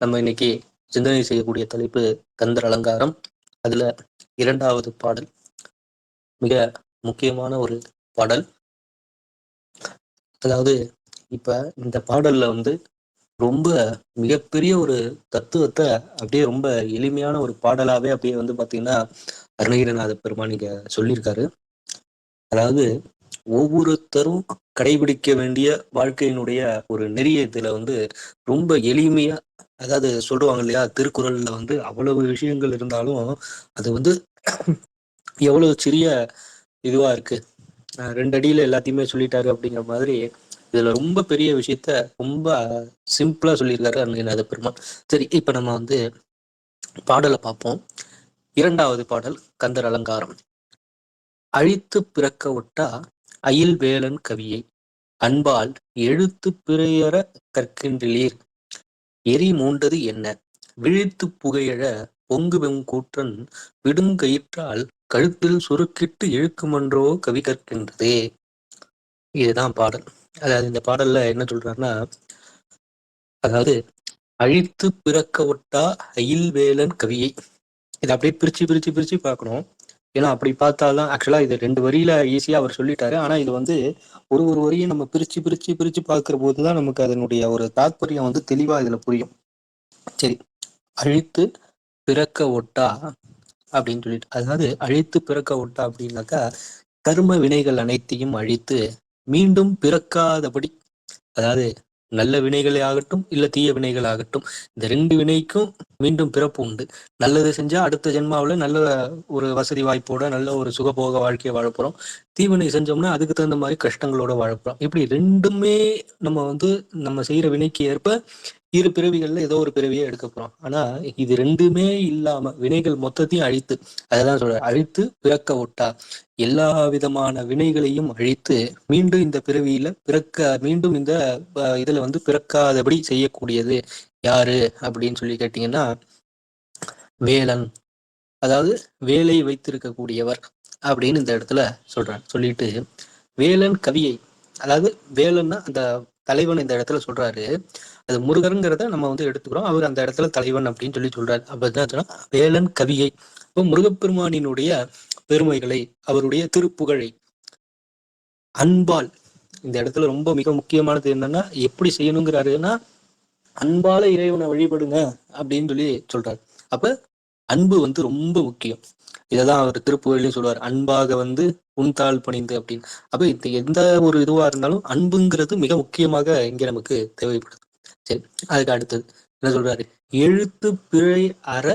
நம்ம இன்னைக்கு சிந்தனை செய்யக்கூடிய தலைப்பு கந்தர் அலங்காரம். அதுல இரண்டாவது பாடல். மிக முக்கியமான ஒரு பாடல். அதாவது இப்ப இந்த பாடல்ல வந்து ரொம்ப மிகப்பெரிய ஒரு தத்துவத்தை அப்படியே ரொம்ப எளிமையான ஒரு பாடலாவே அப்படியே வந்து பாத்தீங்கன்னா அருணகிரிநாத பெருமான் இங்க சொல்லியிருக்காரு. அதாவது ஒவ்வொருத்தரும் கடைபிடிக்க வேண்டிய வாழ்க்கையினுடைய ஒரு நெறிய இதுல வந்து ரொம்ப எளிமையா அதாவது சொல்லுவாங்க இல்லையா திருக்குறள்ல வந்து அவ்வளவு விஷயங்கள் இருந்தாலும் அது வந்து எவ்வளவு சிறிய இதுவா இருக்கு. அஹ் ரெண்டு அடியில எல்லாத்தையுமே சொல்லிட்டாரு அப்படிங்கிற மாதிரி இதுல ரொம்ப பெரிய விஷயத்த ரொம்ப சிம்பிளா சொல்லியிருக்காரு அருணகிரிநாத பெருமான் சரி இப்ப நம்ம வந்து பாடலை பார்ப்போம். இரண்டாவது பாடல் கந்தர் அலங்காரம். அழித்து பிறக்க விட்டா அயில் வேலன் கவியை அன்பால் எழுத்து பிறையற கற்கின்றீர். எரி மூண்டது என்ன? விழித்து புகையழ பொங்கு வெங்கூற்றன் விடுங்கயிற்றால் கழுத்தில் சுருக்கிட்டு இழுக்குமன்றோ கவி கற்கின்றதே. இதுதான் பாடல். அதாவது இந்த பாடல்ல என்ன சொல்றாருன்னா அதாவது அழித்து பிறக்க ஒட்டா அயில் வேலன் கவியை. இதை அப்படியே பிரிச்சு பிரிச்சு பிரிச்சு பார்க்கணும். ஏன்னா அப்படி பார்த்தாதான் ஆக்சுவலா இது ரெண்டு வரியில ஈஸியா அவர் சொல்லிட்டாரு. ஆனா இது வந்து ஒரு ஒரு வரியும் நம்ம பிரிச்சு பிரிச்சு பிரிச்சு பார்க்கிற போதுதான் நமக்கு அதனுடைய ஒரு தாத்பரியம் வந்து தெளிவா இதுல புரியும். சரி. அழித்து பிறக்க ஒட்டா அப்படின்னு சொல்லிட்டு. அதாவது அழித்து பிறக்க ஒட்டா அப்படின்னாக்கா கர்ம வினைகள் அனைத்தையும் அழித்து மீண்டும் பிறக்காதபடி அதாவது நல்ல வினைகளே ஆகட்டும் இல்ல தீய வினைகள் ஆகட்டும் இந்த ரெண்டு வினைக்கும் மீண்டும் பிறப்பு உண்டு. நல்லது செஞ்சா அடுத்த ஜென்மாவுல நல்ல ஒரு வசதி வாய்ப்போட நல்ல ஒரு சுகபோக வாழ்க்கையை வாழப்போறோம் தீவினை செஞ்சோம்னா அதுக்கு தகுந்த மாதிரி கஷ்டங்களோட வாழப்போறோம் இப்படி ரெண்டுமே நம்ம வந்து நம்ம செய்யற வினைக்கு ஏற்ப இரு பிறவிகள்ல ஏதோ ஒரு பிறவியை எடுக்க போறோம். ஆனா இது ரெண்டுமே இல்லாம வினைகள் மொத்தத்தையும் அழித்து அதான் சொல்ற அழித்து பிறக்க விட்டா எல்லா விதமான வினைகளையும் அழித்து மீண்டும் இந்த பிறவியில பிறக்க மீண்டும் இந்த இதுல வந்து பிறக்காதபடி செய்யக்கூடியது. யாரு அப்படின்னு சொல்லி கேட்டீங்கன்னா வேலன். அதாவது வேலை வைத்திருக்கக்கூடியவர் அப்படின்னு இந்த இடத்துல சொல்றாரு. சொல்லிட்டு வேலன் கவியை அதாவது வேலன்னா அந்த தலைவன் இந்த இடத்துல சொல்றாரு. அது முருகருங்கிறத நம்ம வந்து எடுத்துக்கிறோம். அவர் அந்த இடத்துல தலைவன் அப்படின்னு சொல்லி சொல்றாரு. அப்ப என்ன வேலன் கவியை. இப்போ முருகப்பெருமானினுடைய பெருமைகளை அவருடைய திருப்புகழை அன்பால் இந்த இடத்துல ரொம்ப மிக முக்கியமானது என்னன்னா எப்படி செய்யணுங்கிறாருன்னா அன்பால இறைவனை வழிபடுங்க அப்படின்னு சொல்லி சொல்றாரு. அப்ப அன்பு வந்து ரொம்ப முக்கியம். இததான் அவர் திருப்புகழ்லையும் சொல்லுவார். அன்பாக வந்து உன்தாள் பணிந்து அப்படின்னு. அப்ப இந்த எந்த ஒரு இதுவா இருந்தாலும் அன்புங்கிறது மிக முக்கியமாக இங்க நமக்கு தேவைப்படுது. சரி அதுக்கு அடுத்தது என்ன சொல்றாரு? எழுத்து பிழை அற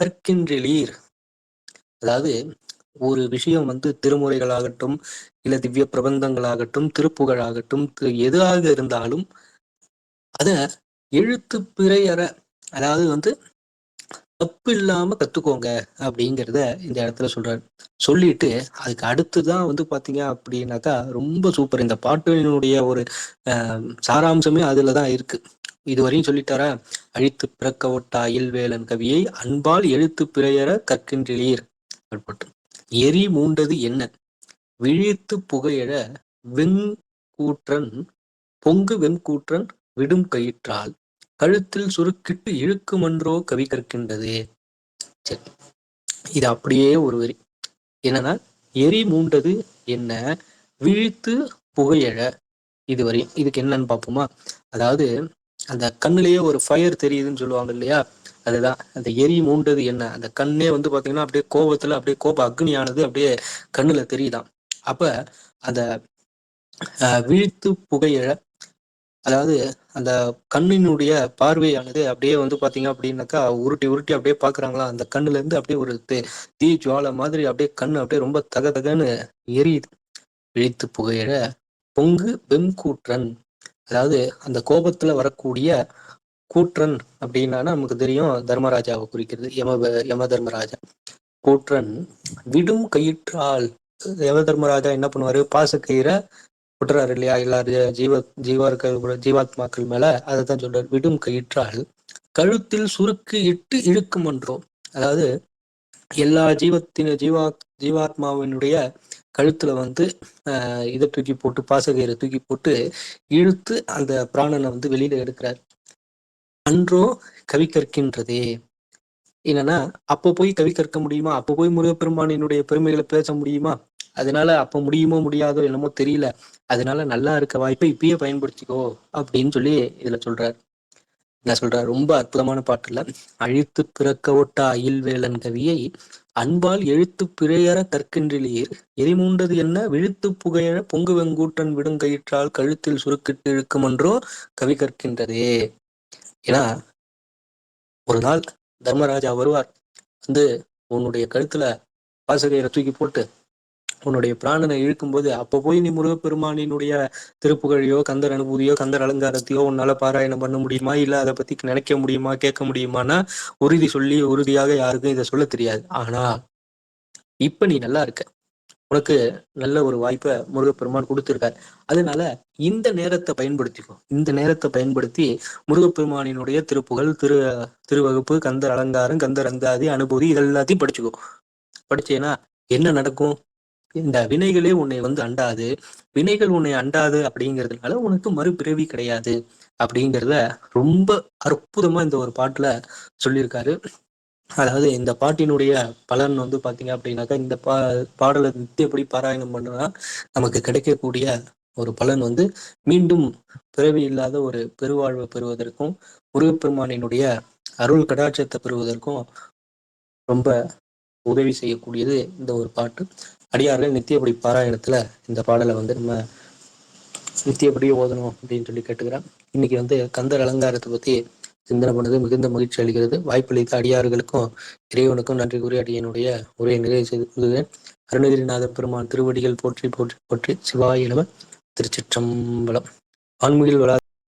கற்கின்றீர். அதாவது ஒரு விஷயம் வந்து திருமுறைகளாகட்டும் இல்ல திவ்ய பிரபந்தங்களாகட்டும் திருப்புகழாகட்டும் எதுவாக இருந்தாலும் அத எழுத்து பிழை அற அதாவது வந்து தப்பு இல்லாம கத்துக்கோங்க அப்படிங்கிறத இந்த இடத்துல சொல்றாரு. சொல்லிட்டு அதுக்கு அடுத்துதான் வந்து பாத்தீங்க அப்படின்னாக்கா ரொம்ப சூப்பர் இந்த பாட்டினுடைய ஒரு சாராம்சமே அதுலதான் இருக்கு. இதுவரையும் சொல்லிட்டாரா? அழித்து பிறக்க ஒட்டா வேலன் கவியை அன்பால் எழுத்து பிறையற கற்கின்றீர். எரி மூண்டது என்ன? விழித்து புகையழ வெண்கூற்றன் பொங்கு வெண்கூற்றன் விடும் கயிற்றால் கழுத்தில் சுருக்கிட்டு இழுக்குமன்றோ கவி கற்கின்றது. சரி இது அப்படியே ஒரு வரி. என்னன்னா எரி மூண்டது என்ன? விழித்து புகையழ. இது வரை. இதுக்கு என்னன்னு பார்ப்போமா? அதாவது அந்த கண்ணுலயே ஒரு ஃபயர் தெரியுதுன்னு சொல்லுவாங்க இல்லையா? அதுதான். அந்த எரி மூண்டது என்ன? அந்த கண்ணே வந்து பாத்தீங்கன்னா அப்படியே கோபத்துல அப்படியே கோப அக்னியானது அப்படியே கண்ணுல தெரியுதான் அப்ப அந்த ஆஹ், விழித்து புகையழ அதாவது அந்த கண்ணினுடைய பார்வையானது அப்படியே வந்து பாத்தீங்க அப்படின்னாக்கா உருட்டி உருட்டி அப்படியே பாக்குறாங்களா? அந்த கண்ணுல இருந்து அப்படியே ஒரு தே- தீ ஜுவாலை மாதிரி அப்படியே கண்ணு அப்படியே ரொம்ப தக தகன்னு எரியுது. விழித்து புகையிட பொங்கு வெண்கூற்றன். அதாவது அந்த கோபத்துல வரக்கூடிய கூற்றன் அப்படின்னா நமக்கு தெரியும். தர்மராஜாவை குறிக்கிறது. யம யம தர்மராஜா கூற்றன் விடும் கயிற்றால். யம தர்மராஜா என்ன பண்ணுவாரு? பாசக்கயிறை விட்டுறாரு இல்லையா? எல்லாரும் ஜீவ ஜீவார்கள் ஜீவாத்மாக்கள் மேல அதை தான் சொல்றாரு. விடும் கயிற்றால் கழுத்தில் சுருக்கு இட்டு இழுக்கும் என்றோம் அதாவது எல்லா ஜீவத்தின ஜீவா ஜீவாத்மாவினுடைய கழுத்துல வந்து ஆஹ் இதை தூக்கி போட்டு பாசகையை தூக்கி போட்டு இழுத்து அந்த பிராணனை வந்து வெளியில எடுக்கிறார். அன்றோ கவி கற்கின்றதே. என்னன்னா அப்ப போய் கவி கற்க முடியுமா? அப்ப போய் முருகப்பெருமானினுடைய பெருமைகளை பேச முடியுமா? அதனால அப்ப முடியுமோ முடியாதோ என்னமோ தெரியல. அதனால நல்லா இருக்க வாய்ப்பை இப்பயே பயன்படுத்திக்கோ அப்படின்னு சொல்லி இதுல சொல்றாரு. என்ன சொல்றாரு? ரொம்ப அற்புதமான பாட்டுல அழித்து பிறக்க ஒட்ட அயில் வேலன் கவியை அன்பால் எழுத்து பிழையற கற்கின்றிலேர். எரிமூண்டது என்ன? விழுத்து புகையற பொங்கு வெங்கூட்டன் விடுங்கயிற்றால் கழுத்தில் சுருக்கிட்டு இழுக்குமன்றோ கவி கற்கின்றதே. ஏன்னா ஒரு நாள் தர்மராஜா வருவார். வந்து உன்னுடைய கழுத்துல வாசகையரை தூக்கி போட்டு உன்னுடைய பிராணனை இழுக்கும்போது அப்ப போய் நீ முருகப்பெருமானினுடைய திருப்புகழையோ கந்தர் அனுபூதியோ கந்தர் அலங்காரத்தையோ உன்னால பாராயணம் பண்ண முடியுமா? இல்ல அதை பத்தி நினைக்க முடியுமா? கேட்க முடியுமானா உறுதி சொல்லி உறுதியாக யாருக்கும் இதை சொல்ல தெரியாது. ஆனா இப்ப நீ நல்லா இருக்க. உனக்கு நல்ல ஒரு வாய்ப்பை முருகப்பெருமான் கொடுத்திருக்காரு. அதனால இந்த நேரத்தை பயன்படுத்திக்கோ. இந்த நேரத்தை பயன்படுத்தி முருகப்பெருமானினுடைய திருப்புகள் திரு திருவகுப்பு கந்தர் அலங்காரம் கந்தர் அந்தாதி அனுபூதி இதெல்லாத்தையும் படிச்சுக்கோ. படிச்சேன்னா என்ன நடக்கும்? இந்த வினைகளே உன்னை வந்து அண்டாது. வினைகள் உன்னை அண்டாது அப்படிங்கிறதுனால உனக்கு மறுபிறவி கிடையாது அப்படிங்கிறத ரொம்ப அற்புதமா இந்த ஒரு பாட்டுல சொல்லியிருக்காரு. அதாவது இந்த பாட்டினுடைய பலன் வந்து பாத்தீங்க அப்படின்னாக்கா இந்த பா பாடலை நித்தியப்படி பாராயணம் பண்ணா நமக்கு கிடைக்கக்கூடிய ஒரு பலன் வந்து மீண்டும் பிறவி இல்லாத ஒரு பெருவாழ்வை பெறுவதற்கும் முருகப்பெருமானினுடைய அருள் கடாட்சத்தை பெறுவதற்கும் ரொம்ப உதவி செய்யக்கூடியது இந்த ஒரு பாட்டு. அடியார்கள் நித்தியப்படி பாராயணத்துல இந்த பாடலை வந்து நம்ம நித்தியப்படியே ஓதணும் அப்படின்னு சொல்லி கேட்டுக்கிறேன் இன்னைக்கு வந்து கந்தர் அலங்காரத்தை பத்தி சிந்தனை பண்ணது மிகுந்த மகிழ்ச்சி அளிக்கிறது. வாய்ப்பளித்த அடியார்களுக்கும் இறைவனுக்கும் நன்றி கூறி அடியனுடைய உரையை நிறைவு செய்து கொள்கிறேன். அருணகிரிநாத பெருமான் திருவடிகள் போற்றி போற்றி போற்றி சிவாய திருச்சிற்றம்பலம். ஆன்மீகில் வளா